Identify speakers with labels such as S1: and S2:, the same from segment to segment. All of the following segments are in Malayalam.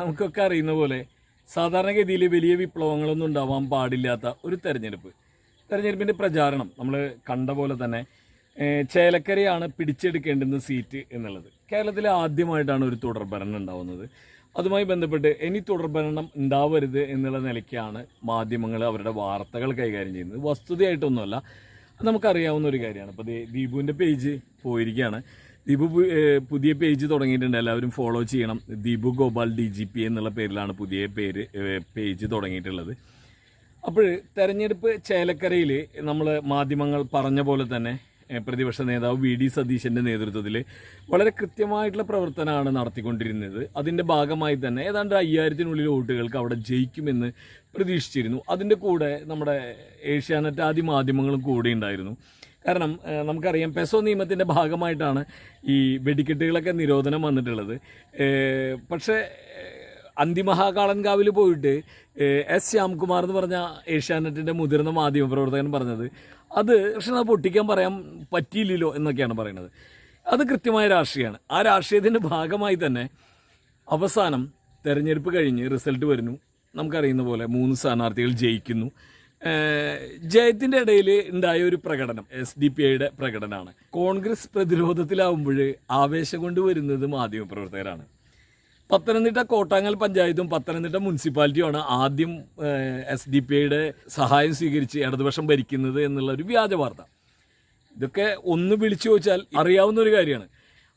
S1: നമുക്കൊക്കെ അറിയുന്ന പോലെ സാധാരണഗതിയിൽ വലിയ വിപ്ലവങ്ങളൊന്നും ഉണ്ടാവാൻ പാടില്ലാത്ത ഒരു തെരഞ്ഞെടുപ്പ്. തെരഞ്ഞെടുപ്പിന്റെ പ്രചാരണം നമ്മൾ കണ്ട പോലെ തന്നെ ചേലക്കരയാണ് പിടിച്ചെടുക്കേണ്ടുന്ന സീറ്റ് എന്നുള്ളത്. കേരളത്തിൽ ആദ്യമായിട്ടാണ് ഒരു തുടർ ഭരണം ഉണ്ടാവുന്നത്. അതുമായി ബന്ധപ്പെട്ട് ഇനി തുടർ ഭരണം ഉണ്ടാവരുത് എന്നുള്ള നിലയ്ക്കാണ് മാധ്യമങ്ങൾ അവരുടെ വാർത്തകൾ കൈകാര്യം ചെയ്യുന്നത്. വസ്തുതയായിട്ടൊന്നുമല്ല നമുക്കറിയാവുന്ന ഒരു കാര്യമാണ്. അപ്പോൾ ദീപുവിന്റെ പേജ് പോയിരിക്കുകയാണ്. ദീപു പുതിയ പേജ് തുടങ്ങിയിട്ടുണ്ട്. എല്ലാവരും ഫോളോ ചെയ്യണം. Deepu Gopal D G P എന്നുള്ള പേരിലാണ് പുതിയ പേര് പേജ് തുടങ്ങിയിട്ടുള്ളത്. അപ്പോൾ തെരഞ്ഞെടുപ്പ് ചേലക്കരയിൽ നമ്മൾ മാധ്യമങ്ങൾ പറഞ്ഞ പോലെ തന്നെ പ്രതിപക്ഷ നേതാവ് വി ഡി സതീശന്റെ നേതൃത്വത്തിൽ വളരെ കൃത്യമായിട്ടുള്ള പ്രവർത്തനമാണ് നടത്തിക്കൊണ്ടിരുന്നത്. അതിന്റെ ഭാഗമായി തന്നെ ഏതാണ്ട് അയ്യായിരത്തിനുള്ളിൽ വോട്ടുകൾക്ക് അവിടെ ജയിക്കുമെന്ന് പ്രതീക്ഷിച്ചിരുന്നു. അതിന്റെ കൂടെ നമ്മുടെ ഏഷ്യാനെറ്റ് ആദ്യ മാധ്യമങ്ങളും കൂടെ ഉണ്ടായിരുന്നു. കാരണം നമുക്കറിയാം പെസോ നിയമത്തിന്റെ ഭാഗമായിട്ടാണ് ഈ വെടിക്കെട്ടുകളൊക്കെ നിരോധനം വന്നിട്ടുള്ളത്. പക്ഷേ അന്തിമഹാകാളൻകാവിൽ പോയിട്ട് എസ് ശ്യാംകുമാർ എന്ന് പറഞ്ഞ ഏഷ്യാനെറ്റിന്റെ മുതിർന്ന മാധ്യമപ്രവർത്തകൻ പറഞ്ഞത് അത് പക്ഷെ അത് പൊട്ടിക്കാൻ പറയാൻ പറ്റിയില്ലല്ലോ എന്നൊക്കെയാണ് പറയുന്നത്. അത് കൃത്യമായ രാഷ്ട്രീയമാണ്. ആ രാഷ്ട്രീയത്തിന്റെ ഭാഗമായി തന്നെ അവസാനം തെരഞ്ഞെടുപ്പ് കഴിഞ്ഞ് റിസൾട്ട് വരുന്നു. നമുക്കറിയുന്ന പോലെ മൂന്ന് സ്ഥാനാർത്ഥികൾ ജയിക്കുന്നു. ഏഹ് ജയത്തിന്റെ ഇടയിൽ ഉണ്ടായ ഒരു പ്രകടനം എസ് ഡി പി ഐയുടെ പ്രകടനമാണ്. കോൺഗ്രസ് പ്രതിരോധത്തിലാവുമ്പോൾ ആവേശം കൊണ്ടുവരുന്നത് മാധ്യമപ്രവർത്തകരാണ്. പത്തനംതിട്ട കോട്ടാങ്ങൽ പഞ്ചായത്തും പത്തനംതിട്ട മുനിസിപ്പാലിറ്റിയുമാണ് ആദ്യം എസ് ഡി പി ഐയുടെ സഹായം സ്വീകരിച്ച് ഇടതുപക്ഷം ഭരിക്കുന്നത് എന്നുള്ള ഒരു വ്യാജ വാർത്ത. ഇതൊക്കെ ഒന്ന് വിളിച്ചു ചോദിച്ചാൽ അറിയാവുന്ന ഒരു കാര്യമാണ്.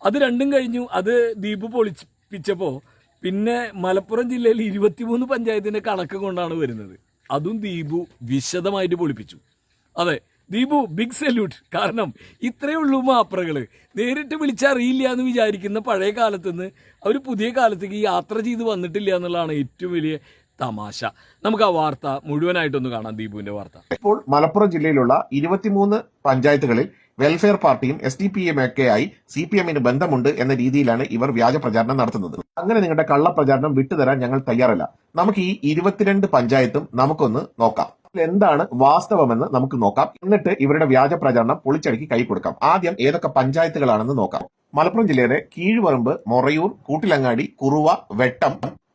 S1: അത് രണ്ടും കഴിഞ്ഞു. അത് ദ്വീപ് പൊളിപ്പിച്ചപ്പോൾ പിന്നെ മലപ്പുറം ജില്ലയിൽ ഇരുപത്തിമൂന്ന് പഞ്ചായത്തിന്റെ കണക്ക് കൊണ്ടാണ് വരുന്നത്. അതും ദീപു വിശദമായിട്ട് പൊളിപ്പിച്ചു. അതെ ദീപു ബിഗ് സല്യൂട്ട് കാരണം ഇത്രയേ ഉള്ളൂ മാപ്രകൾ. നേരിട്ട് വിളിച്ചറിയില്ല എന്ന് വിചാരിക്കുന്ന പഴയ കാലത്ത് നിന്ന് അവർ പുതിയ കാലത്തേക്ക് യാത്ര ചെയ്ത് വന്നിട്ടില്ല എന്നുള്ളതാണ് ഏറ്റവും വലിയ തമാശ. നമുക്ക് ആ വാർത്ത മുഴുവനായിട്ടൊന്ന് കാണാം ദീപുവിന്റെ വാർത്ത.
S2: ഇപ്പോൾ മലപ്പുറം ജില്ലയിലുള്ള ഇരുപത്തിമൂന്ന് പഞ്ചായത്തുകളിൽ വെൽഫെയർ പാർട്ടിയും എസ് ഡി പി എം ഒക്കെ ആയി സി പി എമ്മിന് ബന്ധമുണ്ട് എന്ന രീതിയിലാണ് ഇവർ വ്യാജ പ്രചാരണം നടത്തുന്നത്. അങ്ങനെ നിങ്ങളുടെ കള്ളപ്രചാരണം വിട്ടുതരാൻ ഞങ്ങൾ തയ്യാറല്ല. നമുക്ക് ഈ ഇരുപത്തിരണ്ട് പഞ്ചായത്തും നമുക്കൊന്ന് നോക്കാം. എന്താണ് വാസ്തവമെന്ന് നമുക്ക് നോക്കാം. എന്നിട്ട് ഇവരുടെ വ്യാജ പ്രചാരണം പൊളിച്ചടുക്കി കൈ കൊടുക്കാം. ആദ്യം ഏതൊക്കെ പഞ്ചായത്തുകളാണെന്ന് നോക്കാം. മലപ്പുറം ജില്ലയിലെ കീഴ്വറമ്പ് Morayur Koottilangadi Kuruva Vettom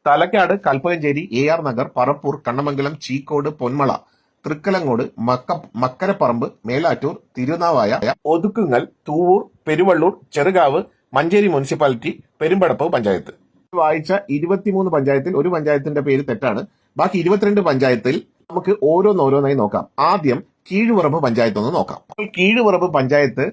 S2: Thalakkad Kalpakanchery A R Nagar Parappur Kannamangalam Cheekode Ponmala. Thrikkalangode Mecca Makkaraparamba Melattur Thirunavaya Othukkungal Thuvvur Peruvallur Cherukavu Manjeri municipality Perumpadappu panchayat. വായിച്ച ഇരുപത്തിമൂന്ന് പഞ്ചായത്തിൽ ഒരു പഞ്ചായത്തിന്റെ പേര് തെറ്റാണ്. ബാക്കി ഇരുപത്തിരണ്ട് പഞ്ചായത്തിൽ നമുക്ക് ഓരോന്നോരോന്നായി നോക്കാം. ആദ്യം കീഴുപറമ്പ് പഞ്ചായത്ത് ഒന്ന് നോക്കാം. Keezhuparamba panchayat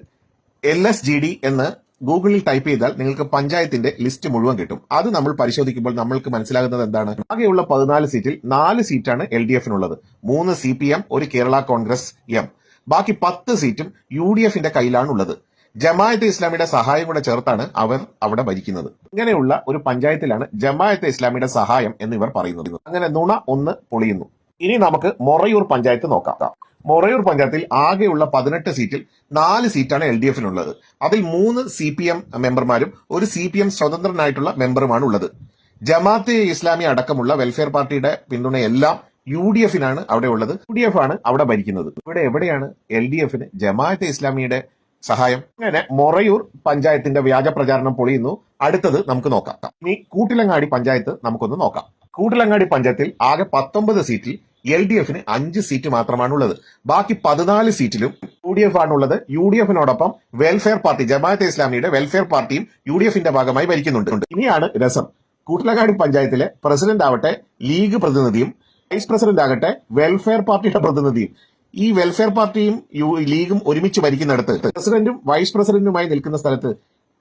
S2: L S G D എന്ന് ഗൂഗിളിൽ ടൈപ്പ് ചെയ്താൽ നിങ്ങൾക്ക് പഞ്ചായത്തിന്റെ ലിസ്റ്റ് മുഴുവൻ കിട്ടും. അത് നമ്മൾ പരിശോധിക്കുമ്പോൾ നമ്മൾക്ക് മനസ്സിലാകുന്നത് എന്താണ്? ആകെയുള്ള പതിനാല് സീറ്റിൽ നാല് സീറ്റാണ് എൽ ഡി എഫിനുള്ളത്. മൂന്ന് സി പി എം ഒരു കേരള കോൺഗ്രസ് എം. ബാക്കി പത്ത് സീറ്റും യു ഡി എഫിന്റെ കയ്യിലാണ് ഉള്ളത് ജമാഅത്തെ ഇസ്ലാമിയുടെ സഹായം കൂടെ ചേർത്താണ് അവർ അവിടെ ഭരിക്കുന്നത്. ഇങ്ങനെയുള്ള ഒരു പഞ്ചായത്തിലാണ് ജമായത്ത് ഇസ്ലാമിയുടെ സഹായം എന്ന് ഇവർ പറയുന്നത്. അങ്ങനെ നുണ ഒന്ന് പൊളിയുന്നു. ഇനി നമുക്ക് മൊറയൂർ പഞ്ചായത്ത് നോക്കാം. മൊറയൂർ പഞ്ചായത്തിൽ ആകെയുള്ള പതിനെട്ട് സീറ്റിൽ നാല് സീറ്റാണ് എൽ ഡി എഫിനുള്ളത്. അതിൽ മൂന്ന് സി പി എം മെമ്പർമാരും ഒരു സി പി എം സ്വതന്ത്രനായിട്ടുള്ള മെമ്പറുമാണ് ഉള്ളത് ജമാഅത്തെ ഇസ്ലാമി അടക്കമുള്ള വെൽഫെയർ പാർട്ടിയുടെ പിന്തുണയെല്ലാം യു ഡി എഫിനാണ് അവിടെ ഉള്ളത് യു ഡി എഫ് ആണ് അവിടെ ഭരിക്കുന്നത്. ഇവിടെ എവിടെയാണ് എൽ ഡി എഫിന് ജമാഅത്തെ ഇസ്ലാമിയുടെ സഹായം? അങ്ങനെ മൊറയൂർ പഞ്ചായത്തിന്റെ വ്യാജ പ്രചാരണം പൊളിയുന്നു. അടുത്തത് നമുക്ക് നോക്കാം. ഇനി കൂട്ടിലങ്ങാടി പഞ്ചായത്ത് നമുക്കൊന്ന് നോക്കാം. കൂട്ടിലങ്ങാടി പഞ്ചായത്തിൽ ആകെ പത്തൊമ്പത് സീറ്റിൽ എൽ ഡി എഫിന് അഞ്ച് സീറ്റ് മാത്രമാണ് ഉള്ളത് ബാക്കി പതിനാല് സീറ്റിലും യു ഡി എഫ് ആണുള്ളത്. യു ഡി എഫിനോടൊപ്പം വെൽഫെയർ പാർട്ടി ജമാഅത്തെ ഇസ്ലാമിയുടെ വെൽഫെയർ പാർട്ടിയും യു ഡി എഫിന്റെ ഭാഗമായി ഭരിക്കുന്നുണ്ട്. ഇനിയാണ് രസം. കൂട്ടിലങ്ങാടി പഞ്ചായത്തിലെ പ്രസിഡന്റ് ആവട്ടെ ലീഗ് പ്രതിനിധിയും വൈസ് പ്രസിഡന്റ് ആകട്ടെ വെൽഫെയർ പാർട്ടിയുടെ പ്രതിനിധിയും. ഈ വെൽഫെയർ പാർട്ടിയും ലീഗും ഒരുമിച്ച് ഭരിക്കുന്നിടത്ത് പ്രസിഡന്റും വൈസ് പ്രസിഡന്റുമായി നിൽക്കുന്ന സ്ഥലത്ത്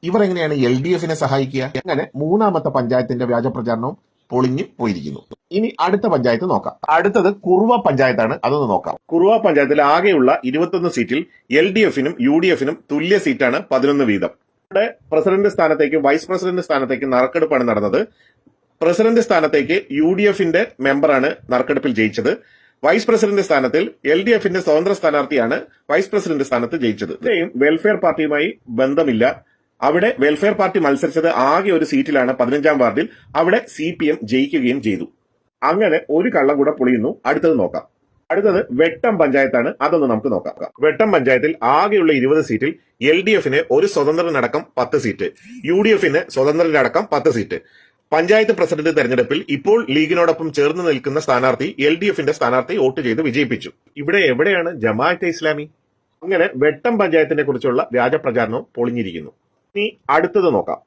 S2: ഇവർ എങ്ങനെയാണ് എൽ ഡി എഫിനെ സഹായിക്കുക? അങ്ങനെ മൂന്നാമത്തെ പഞ്ചായത്തിന്റെ വ്യാജ പ്രചാരണവും പൊളിഞ്ഞു പോയിരിക്കുന്നു. ഇനി അടുത്ത പഞ്ചായത്ത് നോക്കാം. അടുത്തത് കുറുവ പഞ്ചായത്താണ്. അതൊന്ന് നോക്കാം. കുറുവ പഞ്ചായത്തിൽ ആകെയുള്ള ഇരുപത്തൊന്ന് സീറ്റിൽ എൽ ഡി എഫിനും യു ഡി എഫിനും തുല്യ സീറ്റാണ് പതിനൊന്ന് വീതം. ഇവിടെ പ്രസിഡന്റ് സ്ഥാനത്തേക്ക് വൈസ് പ്രസിഡന്റ് സ്ഥാനത്തേക്ക് നറുക്കെടുപ്പാണ് നടന്നത്. പ്രസിഡന്റ് സ്ഥാനത്തേക്ക് യു ഡി എഫിന്റെ മെമ്പറാണ് നറുക്കെടുപ്പിൽ ജയിച്ചത്. വൈസ് പ്രസിഡന്റ് സ്ഥാനത്തിൽ എൽ ഡി എഫിന്റെ സ്വതന്ത്ര സ്ഥാനാർത്ഥിയാണ് വൈസ് പ്രസിഡന്റ് സ്ഥാനത്ത് ജയിച്ചത്. വെൽഫെയർ പാർട്ടിയുമായി ബന്ധമില്ല. അവിടെ വെൽഫെയർ പാർട്ടി മത്സരിച്ചത് ആകെ ഒരു സീറ്റിലാണ് പതിനഞ്ചാം വാർഡിൽ. അവിടെ സി പി എം ജയിക്കുകയും ചെയ്തു. അങ്ങനെ ഒരു കള്ളം കൂടെ പൊളിയുന്നു. അടുത്തത് നോക്കാം. അടുത്തത് വെട്ടം പഞ്ചായത്താണ്. അതൊന്ന് നമുക്ക് നോക്കാം. വെട്ടം പഞ്ചായത്തിൽ ആകെയുള്ള ഇരുപത് സീറ്റിൽ എൽ ഡി എഫിന് ഒരു സ്വതന്ത്രനടക്കം പത്ത് സീറ്റ് യു ഡി എഫിന് സ്വതന്ത്രനടക്കം പത്ത് സീറ്റ് പഞ്ചായത്ത് പ്രസിഡന്റ് തെരഞ്ഞെടുപ്പിൽ ഇപ്പോൾ ലീഗിനോടൊപ്പം ചേർന്ന് നിൽക്കുന്ന സ്ഥാനാർത്ഥി എൽ ഡി എഫിന്റെ സ്ഥാനാർത്ഥി വോട്ട് ചെയ്ത് വിജയിപ്പിച്ചു. ഇവിടെ എവിടെയാണ് ജമാഅത്തെ ഇസ്ലാമി? അങ്ങനെ വെട്ടം പഞ്ചായത്തിനെ കുറിച്ചുള്ള വ്യാജപ്രചാരണവും പൊളിഞ്ഞിരിക്കുന്നു. ഇനി അടുത്തത് നോക്കാം.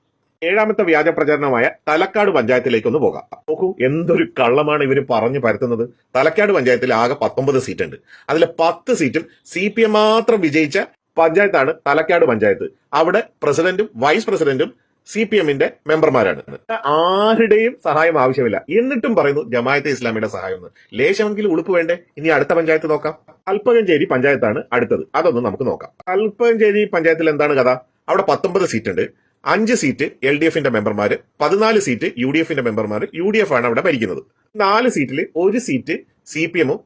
S2: ഏഴാമത്തെ വ്യാജ പ്രചരണമായ തലക്കാട് പഞ്ചായത്തിലേക്ക് ഒന്ന് പോകാം. നോക്കൂ എന്തൊരു കള്ളമാണ് ഇവർ പറഞ്ഞു പരത്തുന്നത്. തലക്കാട് പഞ്ചായത്തിൽ ആകെ പത്തൊമ്പത് സീറ്റ് ഉണ്ട് അതിലെ പത്ത് സീറ്റും സി പി എം മാത്രം വിജയിച്ച പഞ്ചായത്താണ് തലക്കാട് പഞ്ചായത്ത്. അവിടെ പ്രസിഡന്റും വൈസ് പ്രസിഡന്റും സി പി എമ്മിന്റെ മെമ്പർമാരാണ്. ആരുടെയും സഹായം ആവശ്യമില്ല. എന്നിട്ടും പറയുന്നു ജമായത്തെ ഇസ്ലാമിയുടെ സഹായം എന്ന്. ലേശമെങ്കിലും ഉളുപ്പ് വേണ്ടേ? ഇനി അടുത്ത പഞ്ചായത്ത് നോക്കാം. കൽപ്പകഞ്ചേരി പഞ്ചായത്താണ് അടുത്തത്. അതൊന്നും നമുക്ക് നോക്കാം. കൽപ്പകഞ്ചേരി പഞ്ചായത്തിൽ എന്താണ് കഥ? അവിടെ പത്തൊമ്പത് സീറ്റ് ഉണ്ട് അഞ്ച് സീറ്റ് എൽ ഡി എഫിന്റെ മെമ്പർമാര് പതിനാല് സീറ്റ് യു ഡി എഫിന്റെ മെമ്പർമാർ യു ഡി എഫ് ആണ് അവിടെ ഭരിക്കുന്നത്. നാല് സീറ്റിൽ ഒരു സീറ്റ് സി പി എമ്മും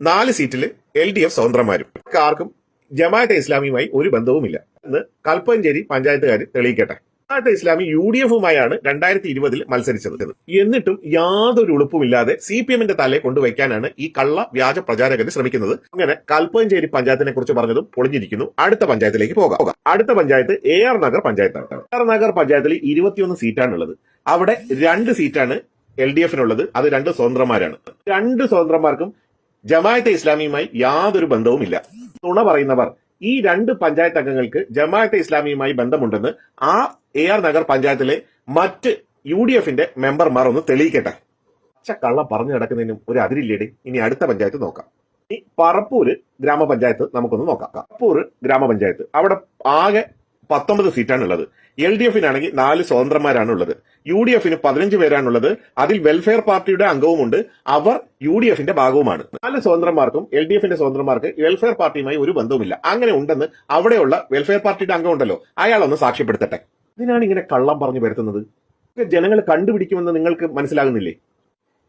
S2: നാല് സീറ്റിൽ എൽ ഡി എഫ് സ്വതന്ത്രമാരും ആർക്കും ജമാഅത്തെ ഇസ്ലാമിയുമായി ഒരു ബന്ധവുമില്ല. എന്ന് കൽപ്പഞ്ചേരി പഞ്ചായത്തുകാർ തെളിയിക്കട്ടെ. ജമാഅത്തെ ഇസ്ലാമി യു ഡി എഫുമായാണ് രണ്ടായിരത്തി ഇരുപതിൽ മത്സരിച്ചത്. എന്നിട്ടും യാതൊരു ഉളുപ്പുമില്ലാതെ സി പി എമ്മിന്റെ തലയെ കൊണ്ടുവയ്ക്കാനാണ് ഈ കള്ള വ്യാജ പ്രചാരകർ ശ്രമിക്കുന്നത്. അങ്ങനെ കൽപ്പഞ്ചേരി പഞ്ചായത്തിനെ കുറിച്ച് പറഞ്ഞതും പൊളിഞ്ഞിരിക്കുന്നു. അടുത്ത പഞ്ചായത്തിലേക്ക് പോകാം. അടുത്ത പഞ്ചായത്ത് എ ആർ നഗർ പഞ്ചായത്താണ്. എ ആർ നഗർ പഞ്ചായത്തിൽ ഇരുപത്തിയൊന്ന് സീറ്റാണുള്ളത്. അവിടെ രണ്ട് സീറ്റാണ് എൽ ഡി എഫിനുള്ളത്. അത് രണ്ട് സ്വതന്ത്രമാരാണ് രണ്ട് സ്വതന്ത്രന്മാർക്കും ജമാഅത്തെ ഇസ്ലാമിയുമായി യാതൊരു ബന്ധവുമില്ല. തുണ പറയുന്നവർ ഈ രണ്ട് പഞ്ചായത്ത് അംഗങ്ങൾക്ക് ജമാഅത്തെ ഇസ്ലാമിയുമായി ബന്ധമുണ്ടെന്ന് ആ എ ആർ നഗർ പഞ്ചായത്തിലെ മറ്റ് യു ഡി എഫിന്റെ മെമ്പർമാർ ഒന്ന് തെളിയിക്കട്ടെ. കള്ളം പറഞ്ഞു നടക്കുന്നതിനും ഒരു അതിരില്ലേടി. ഇനി അടുത്ത പഞ്ചായത്ത് നോക്കാം. ഈ പറപ്പൂര് ഗ്രാമപഞ്ചായത്ത് നമുക്കൊന്ന് നോക്കാം. പറപ്പൂർ ഗ്രാമപഞ്ചായത്ത്. അവിടെ ആകെ പത്തൊമ്പത് സീറ്റാണ് ഉള്ളത് എൽ ഡി എഫിനാണെങ്കിൽ നാല് സ്വതന്ത്രമാരാണ് ഉള്ളത് യു ഡി എഫിന് പതിനഞ്ച് പേരാണുള്ളത്. അതിൽ വെൽഫെയർ പാർട്ടിയുടെ അംഗവുമുണ്ട്. അവർ യു ഡി എഫിന്റെ ഭാഗവുമാണ്. നാല് സ്വതന്ത്രമാർക്കും എൽ ഡി എഫിന്റെ സ്വതന്ത്രമാർക്ക് വെൽഫെയർ പാർട്ടിയുമായി ഒരു ബന്ധവുമില്ല. അങ്ങനെ ഉണ്ടെന്ന് അവിടെയുള്ള വെൽഫെയർ പാർട്ടിയുടെ അംഗം ഉണ്ടല്ലോ അയാളൊന്ന് സാക്ഷ്യപ്പെടുത്തട്ടെ. ഇതിനാണ് ഇങ്ങനെ കള്ളം പറഞ്ഞു വരുത്തുന്നത് ജനങ്ങൾ കണ്ടുപിടിക്കുമെന്ന് നിങ്ങൾക്ക് മനസ്സിലാകുന്നില്ലേ?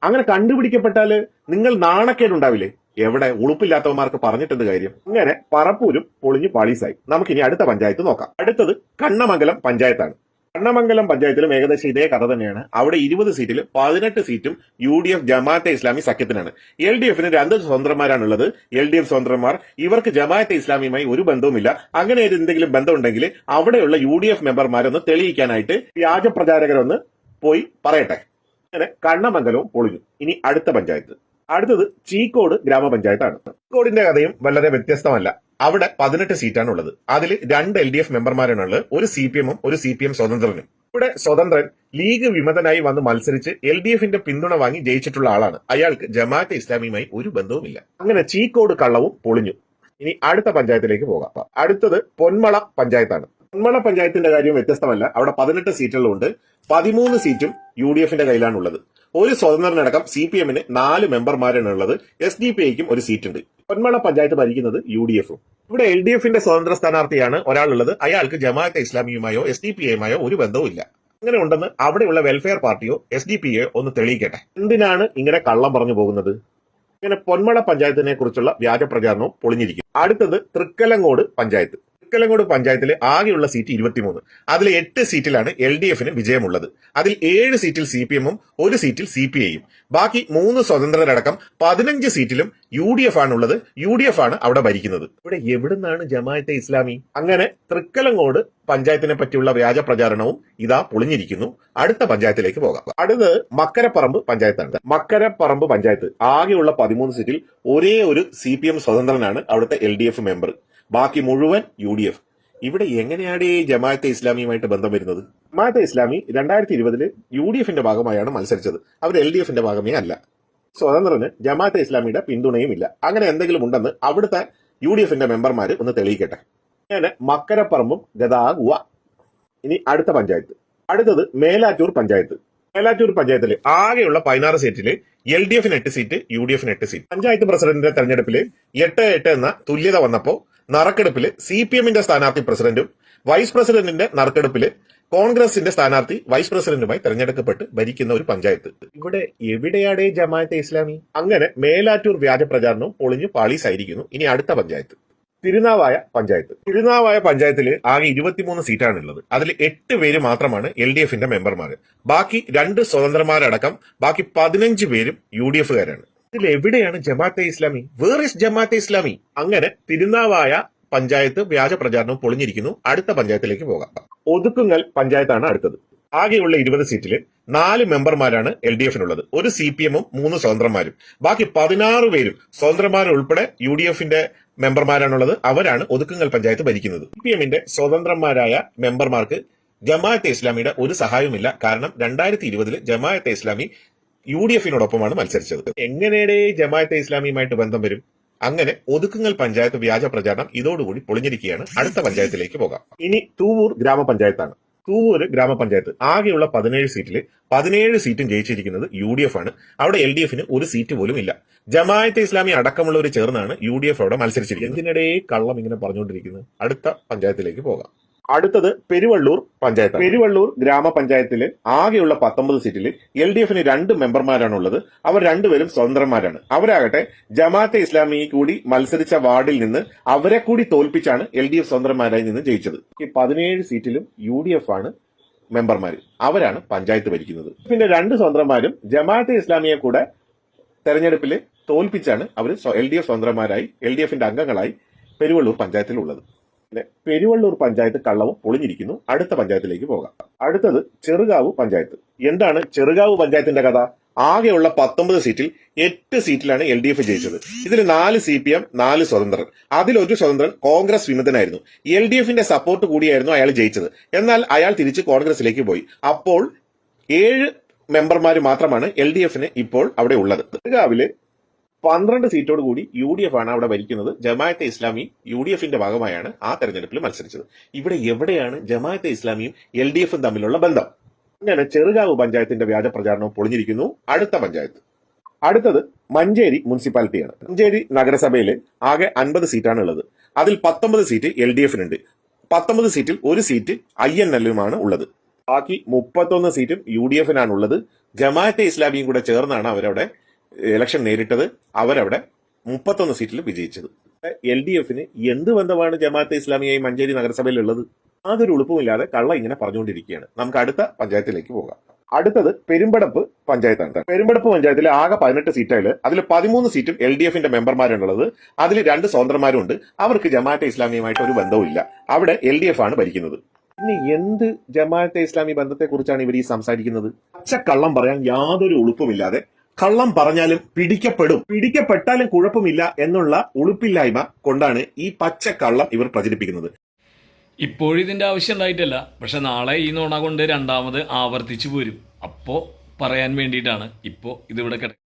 S2: അങ്ങനെ കണ്ടുപിടിക്കപ്പെട്ടാൽ നിങ്ങൾ നാണക്കേടുണ്ടാവില്ലേ? എവിടെ ഉളുപ്പില്ലാത്തവന്മാർക്ക് പറഞ്ഞിട്ടെന്ത് കാര്യം? അങ്ങനെ പറപ്പൂരും പൊളിഞ്ഞ് പാളീസായി. നമുക്കിനി അടുത്ത പഞ്ചായത്ത് നോക്കാം. അടുത്തത് കണ്ണമംഗലം പഞ്ചായത്താണ്. കണ്ണമംഗലം പഞ്ചായത്തിലും ഏകദേശം ഇതേ കഥ തന്നെയാണ്. അവിടെ ഇരുപത് സീറ്റിൽ പതിനെട്ട് സീറ്റും U D F Jamaat-e Islami സഖ്യത്തിനാണ്. L D എഫിന് രണ്ട് സ്വതന്ത്രമാരാണുള്ളത് എൽ ഡി എഫ് സ്വതന്ത്രന്മാർ ഇവർക്ക് ജമാഅത്തെ ഇസ്ലാമിയുമായി ഒരു ബന്ധവുമില്ല. അങ്ങനെ എന്തെങ്കിലും ബന്ധമുണ്ടെങ്കിൽ അവിടെയുള്ള യു ഡി എഫ് മെമ്പർമാരൊന്ന് തെളിയിക്കാനായിട്ട് വ്യാജ പ്രചാരകരൊന്ന് പോയി പറയട്ടെ. അങ്ങനെ കണ്ണമംഗലവും പൊളിഞ്ഞു. ഇനി അടുത്ത പഞ്ചായത്ത്. അടുത്തത് ചീക്കോട് ഗ്രാമപഞ്ചായത്താണ്. ചീക്കോടിന്റെ കഥയും വളരെ വ്യത്യസ്തമല്ല. അവിടെ പതിനെട്ട് സീറ്റാണ് ഉള്ളത്. അതിൽ രണ്ട് എൽ ഡി എഫ് മെമ്പർമാരാണ് ഉള്ളത് ഒരു സി പി എമ്മും ഒരു സി പി എം സ്വതന്ത്രനും. ഇവിടെ സ്വതന്ത്രൻ ലീഗ് വിമതനായി വന്ന് മത്സരിച്ച് എൽ ഡി എഫിന്റെ പിന്തുണ വാങ്ങി ജയിച്ചിട്ടുള്ള ആളാണ്. അയാൾക്ക് ജമാഅത്തെ ഇസ്ലാമിയുമായി ഒരു ബന്ധവുമില്ല. അങ്ങനെ ചീക്കോട് കള്ളവും പൊളിഞ്ഞു. ഇനി അടുത്ത പഞ്ചായത്തിലേക്ക് പോകാം. അടുത്തത് പൊന്മള പഞ്ചായത്താണ്. പൊന്മള പഞ്ചായത്തിന്റെ കാര്യം വ്യത്യസ്തമല്ല. അവിടെ പതിനെട്ട് സീറ്റുകളുണ്ട്. പതിമൂന്ന് സീറ്റും യു ഡി എഫിന്റെ കയ്യിലാണുള്ളത്. ഒരു സ്വതന്ത്രനടക്കം സി പി എമ്മിന് നാല് മെമ്പർമാരാണ് ഉള്ളത്. എസ് ഡി പി ഐക്കും ഒരു സീറ്റുണ്ട്. പൊന്മള പഞ്ചായത്ത് ഭരിക്കുന്നത് യു ഡി എഫും. ഇവിടെ എൽ ഡി എഫിന്റെ സ്വതന്ത്ര സ്ഥാനാർത്ഥിയാണ് ഒരാളുള്ളത്. അയാൾക്ക് ജമാഅത്തെ ഇസ്ലാമിയുമായോ എസ് ഡി പി ഐയുമായോ ഒരു ബന്ധവും ഇല്ല. അങ്ങനെ ഉണ്ടെന്ന് അവിടെയുള്ള വെൽഫെയർ പാർട്ടിയോ എസ് ഡി പി ഐയോ ഒന്ന് തെളിയിക്കട്ടെ. എന്തിനാണ് ഇങ്ങനെ കള്ളം പറഞ്ഞു പോകുന്നത്? ഇങ്ങനെ പൊന്മള പഞ്ചായത്തിനെ കുറിച്ചുള്ള വ്യാജ പ്രചാരണവും പൊളിഞ്ഞിരിക്കും അടുത്തത് തൃക്കലങ്ങോട് പഞ്ചായത്ത്. തൃക്കലങ്ങോട് പഞ്ചായത്തിലെ ആകെയുള്ള സീറ്റ് ഇരുപത്തിമൂന്ന്. അതിൽ എട്ട് സീറ്റിലാണ് എൽ ഡി എഫിന് വിജയമുള്ളത്. അതിൽ ഏഴ് സീറ്റിൽ സി പി എമ്മും ഒരു സീറ്റിൽ സി പി ഐയും. ബാക്കി മൂന്ന് സ്വതന്ത്രരടക്കം പതിനഞ്ച് സീറ്റിലും യു ഡി എഫ് ആണുള്ളത് യു ഡി എഫ് ആണ് അവിടെ ഭരിക്കുന്നത്. ഇവിടെ എവിടുന്നാണ് ജമാഅത്തെ ഇസ്ലാമി? അങ്ങനെ തൃക്കലങ്ങോട് പഞ്ചായത്തിനെ പറ്റിയുള്ള വ്യാജ പ്രചാരണവും ഇതാ പൊളിഞ്ഞിരിക്കുന്നു. അടുത്ത പഞ്ചായത്തിലേക്ക് പോകാം. അടുത്തത് മക്കരപ്പറമ്പ് പഞ്ചായത്താണ്. മക്കരപ്പറമ്പ് പഞ്ചായത്ത് ആകെയുള്ള പതിമൂന്ന് സീറ്റിൽ ഒരേ ഒരു സി പി എം സ്വതന്ത്രനാണ് അവിടുത്തെ എൽ ഡി എഫ് മെമ്പർ. ബാക്കി മുഴുവൻ യു ഡി എഫ്. ഇവിടെ എങ്ങനെയാണ് ഈ ജമാഅത്തെ ഇസ്ലാമിയുമായിട്ട് ബന്ധം വരുന്നത്? ജമാഅത്തെ ഇസ്ലാമി രണ്ടായിരത്തി ഇരുപതിൽ യു ഡി എഫിന്റെ ഭാഗമായാണ് മത്സരിച്ചത്. അവർ എൽ ഡി എഫിന്റെ ഭാഗമേ അല്ല. സ്വതന്ത്രന് ജമാഅത്തെ ഇസ്ലാമിയുടെ പിന്തുണയും ഇല്ല. അങ്ങനെ എന്തെങ്കിലും ഉണ്ടെന്ന് അവിടുത്തെ യു ഡി എഫിന്റെ മെമ്പർമാർ ഒന്ന് തെളിയിക്കട്ടെ. അങ്ങനെ മക്കരപ്പറമ്പും ഗതാഗുവ ഇനി അടുത്ത പഞ്ചായത്ത്. അടുത്തത് മേലാറ്റൂർ പഞ്ചായത്ത്. മേലാറ്റൂർ പഞ്ചായത്തിൽ ആകെയുള്ള പതിനാറ് സീറ്റിൽ എൽ ഡി എഫിന് എട്ട് സീറ്റ് യു ഡി എഫിന് എട്ട് സീറ്റ്. പഞ്ചായത്ത് പ്രസിഡന്റിന്റെ തെരഞ്ഞെടുപ്പിൽ എട്ട് എട്ട് എന്ന തുല്യത വന്നപ്പോൾ നറുക്കെടുപ്പിൽ സി പി എമ്മിന്റെ സ്ഥാനാർത്ഥി പ്രസിഡന്റും വൈസ് പ്രസിഡന്റിന്റെ നറുക്കെടുപ്പിൽ കോൺഗ്രസിന്റെ സ്ഥാനാർത്ഥി വൈസ് പ്രസിഡന്റുമായി തെരഞ്ഞെടുക്കപ്പെട്ട് ഭരിക്കുന്ന ഒരു പഞ്ചായത്ത്. ഇവിടെ എവിടെയാടേ ജമാഅത്തെ ഇസ്ലാമി? അങ്ങനെ മേലാറ്റൂർ വ്യാജ പ്രചാരണവും പൊളിഞ്ഞു പാളീസായിരിക്കുന്നു. ഇനി അടുത്ത പഞ്ചായത്ത്. തിരുനാവായ പഞ്ചായത്ത്. തിരുനാവായ പഞ്ചായത്തിൽ ആകെ ഇരുപത്തിമൂന്ന് സീറ്റാണുള്ളത്. അതിൽ എട്ട് പേര് മാത്രമാണ് എൽ ഡി എഫിന്റെ മെമ്പർമാർ ബാക്കി രണ്ട് സ്വതന്ത്രമാരടക്കം ബാക്കി പതിനഞ്ച് പേരും യു ഡി എഫുകാരാണ്. ഇതിൽ എവിടെയാണ് Jamaat-e Islami? Where is Jamaat-e Islami? അങ്ങനെ തിരുനാവായ പഞ്ചായത്ത് വ്യാജ പ്രചാരണം പൊളിഞ്ഞിരിക്കുന്നു. അടുത്ത പഞ്ചായത്തിലേക്ക് പോകാം. ഒതുക്കുങ്ങൽ പഞ്ചായത്താണ് അടുത്തത്. ആകെയുള്ള ഇരുപത് സീറ്റിൽ നാല് മെമ്പർമാരാണ് എൽ ഡി എഫിനുള്ളത്. ഒരു സി പി എമ്മും മൂന്ന് സ്വതന്ത്രന്മാരും. ബാക്കി പതിനാറ് പേരും സ്വതന്ത്രന്മാരുൾപ്പെടെ യു ഡി എഫിന്റെ മെമ്പർമാരാണുള്ളത്. അവരാണ് ഒതുക്കുങ്ങൽ പഞ്ചായത്ത് ഭരിക്കുന്നത്. സി പി എമ്മിന്റെ സ്വതന്ത്രന്മാരായ മെമ്പർമാർക്ക് ജമാഅത്തെ ഇസ്ലാമിയുടെ ഒരു സഹായവുമില്ല. കാരണം രണ്ടായിരത്തി ഇരുപതിൽ ജമാഅത്തെ ഇസ്ലാമി യു ഡി എഫിനോടൊപ്പമാണ് മത്സരിച്ചത്. എങ്ങനെയുടെ ജമാഅത്തെ ഇസ്ലാമിയുമായിട്ട് ബന്ധം വരും? അങ്ങനെ ഒതുക്കുങ്ങൽ പഞ്ചായത്ത് വ്യാജ പ്രചാരണം ഇതോടുകൂടി പൊളിഞ്ഞിരിക്കുകയാണ്. അടുത്ത പഞ്ചായത്തിലേക്ക് പോകാം. ഇനി തൂവൂർ ഗ്രാമപഞ്ചായത്താണ്. തൂവൂർ ഗ്രാമപഞ്ചായത്ത്. ആകെയുള്ള പതിനേഴ് സീറ്റിൽ പതിനേഴ് സീറ്റും ജയിച്ചിരിക്കുന്നത് യു ഡി എഫ് ആണ് അവിടെ എൽ ഡി എഫിന് ഒരു സീറ്റ് പോലും ഇല്ല. ജമാഅത്തെ ഇസ്ലാമി അടക്കമുള്ളവർ ചേർന്നാണ് യു ഡി എഫ് അവിടെ മത്സരിച്ചിരിക്കുന്നത്. എന്തിനിടെ കള്ളം ഇങ്ങനെ പറഞ്ഞുകൊണ്ടിരിക്കുന്നത്? അടുത്ത പഞ്ചായത്തിലേക്ക് പോകാം. അടുത്തത് പെരുവള്ളൂർ പഞ്ചായത്ത് പെരുവള്ളൂർ ഗ്രാമപഞ്ചായത്തിൽ ആകെയുള്ള പത്തൊമ്പത് സീറ്റിൽ എൽ ഡി എഫിന് രണ്ട് മെമ്പർമാരാണുള്ളത്. അവർ രണ്ടുപേരും സ്വതന്ത്രന്മാരാണ്. അവരാകട്ടെ ജമാഅത്തെ ഇസ്ലാമി കൂടി മത്സരിച്ച വാർഡിൽ നിന്ന് അവരെ കൂടി തോൽപ്പിച്ചാണ് എൽ ഡി എഫ് സ്വതന്ത്രന്മാരായി നിന്ന് ജയിച്ചത്. ഈ പതിനേഴ് സീറ്റിലും യു ഡി എഫ് ആണ് മെമ്പർമാർ അവരാണ് പഞ്ചായത്ത് ഭരിക്കുന്നത്. പിന്നെ രണ്ട് സ്വതന്ത്രന്മാരും ജമാഅത്തെ ഇസ്ലാമിയെ കൂടെ തെരഞ്ഞെടുപ്പിൽ തോൽപ്പിച്ചാണ് അവർ എൽ ഡി എഫ് സ്വതന്ത്രന്മാരായി എൽ ഡി എഫിന്റെ അംഗങ്ങളായി പെരുവള്ളൂർ പഞ്ചായത്തിലുള്ളത്. പെരുവള്ളൂർ പഞ്ചായത്ത് കള്ളവും പൊളിഞ്ഞിരിക്കുന്നു. അടുത്ത പഞ്ചായത്തിലേക്ക് പോകാം. അടുത്തത് ചെറുകാവ് പഞ്ചായത്ത്. എന്താണ് ചെറുകാവ് പഞ്ചായത്തിന്റെ കഥ? ആകെയുള്ള പത്തൊമ്പത് സീറ്റിൽ എട്ട് സീറ്റിലാണ് എൽ ഡി എഫ് ജയിച്ചത്. ഇതിൽ നാല് സി പി എം നാല് സ്വതന്ത്രൻ അതിലൊരു സ്വതന്ത്രൻ കോൺഗ്രസ് വിമതനായിരുന്നു. എൽ ഡി എഫിന്റെ സപ്പോർട്ട് കൂടിയായിരുന്നു അയാൾ ജയിച്ചത്. എന്നാൽ അയാൾ തിരിച്ച് കോൺഗ്രസിലേക്ക് പോയി. അപ്പോൾ ഏഴ് മെമ്പർമാർ മാത്രമാണ് എൽ ഡി എഫിന് ഇപ്പോൾ അവിടെ ഉള്ളത്. ചെറുകാവിൽ പന്ത്രണ്ട് സീറ്റോട് കൂടി യു ഡി എഫ് ആണ് അവിടെ ഭരിക്കുന്നത്. ജമായത്തെ ഇസ്ലാമി യു ഡി എഫിന്റെ ഭാഗമായാണ് ആ തെരഞ്ഞെടുപ്പിൽ മത്സരിച്ചത്. ഇവിടെ എവിടെയാണ് ജമായത്തെ ഇസ്ലാമിയും എൽ ഡി എഫും തമ്മിലുള്ള ബന്ധം? അങ്ങനെ ചെറുകാവ് പഞ്ചായത്തിന്റെ വ്യാജ പ്രചാരണവും പൊളിഞ്ഞിരിക്കുന്നു. അടുത്ത പഞ്ചായത്ത്. അടുത്തത് മഞ്ചേരി മുനിസിപ്പാലിറ്റിയാണ്. മഞ്ചേരി നഗരസഭയിൽ ആകെ അൻപത് സീറ്റാണ് ഉള്ളത് അതിൽ പത്തൊമ്പത് സീറ്റ് എൽ ഡി എഫിനുണ്ട്. പത്തൊമ്പത് സീറ്റിൽ ഒരു സീറ്റ് ഐ എൻ എല്ലുമാണ് ഉള്ളത്. ബാക്കി മുപ്പത്തൊന്ന് സീറ്റും യു ഡി എഫിനാണ് ഉള്ളത് ജമാഅത്തെ ഇസ്ലാമിയും കൂടെ ചേർന്നാണ് അവരവിടെ ഇലക്ഷൻ നേരിട്ടത് അവരവിടെ മുപ്പത്തൊന്ന് സീറ്റിൽ വിജയിച്ചത്. എൽ ഡി എഫിന് എന്ത് ബന്ധമാണ് ജമാഅത്തെ ഇസ്ലാമിയായി മഞ്ചേരി നഗരസഭയിൽ ഉള്ളത് യാതൊരു ഉളുപ്പുമില്ലാതെ കള്ള ഇങ്ങനെ പറഞ്ഞുകൊണ്ടിരിക്കുകയാണ്. നമുക്ക് അടുത്ത പഞ്ചായത്തിലേക്ക് പോകാം. അടുത്തത് പെരുമ്പടപ്പ് പഞ്ചായത്താണ് പെരുമ്പടപ്പ് പഞ്ചായത്തിൽ ആകെ പതിനെട്ട് സീറ്റുകൾ അതിൽ പതിമൂന്ന് സീറ്റും എൽ ഡി എഫിന്റെ മെമ്പർമാരാണുള്ളത് അതിൽ രണ്ട് സ്വതന്ത്രമാരുണ്ട് അവർക്ക് ജമാഅത്തെ ഇസ്ലാമിയുമായിട്ട് ഒരു ബന്ധവുമില്ല. അവിടെ എൽ ഡി എഫ് ആണ് ഭരിക്കുന്നത്. ഇനി എന്ത് ജമാഅത്തെ ഇസ്ലാമി ബന്ധത്തെക്കുറിച്ചാണ് ഇവർ ഈ സംസാരിക്കുന്നത്? പച്ചക്കള്ളം പറയാൻ യാതൊരു ഉളുപ്പുമില്ലാതെ കള്ളം പറഞ്ഞാലും പിടിക്കപ്പെടും. പിടിക്കപ്പെട്ടാലും കുഴപ്പമില്ല എന്നുള്ള ഉളുപ്പില്ലായ്മ കൊണ്ടാണ് ഈ പച്ച കള്ളം ഇവർ പ്രചരിപ്പിക്കുന്നത്.
S1: ഇപ്പോഴിതിന്റെ ആവശ്യം ഉണ്ടായിട്ടല്ല. പക്ഷെ നാളെ ഈ നോണ കൊണ്ട് രണ്ടാമത് ആവർത്തിച്ചു പോരും. അപ്പോ പറയാൻ വേണ്ടിയിട്ടാണ്. ഇപ്പോ ഇതിവിടെ കിടക്കുന്നത്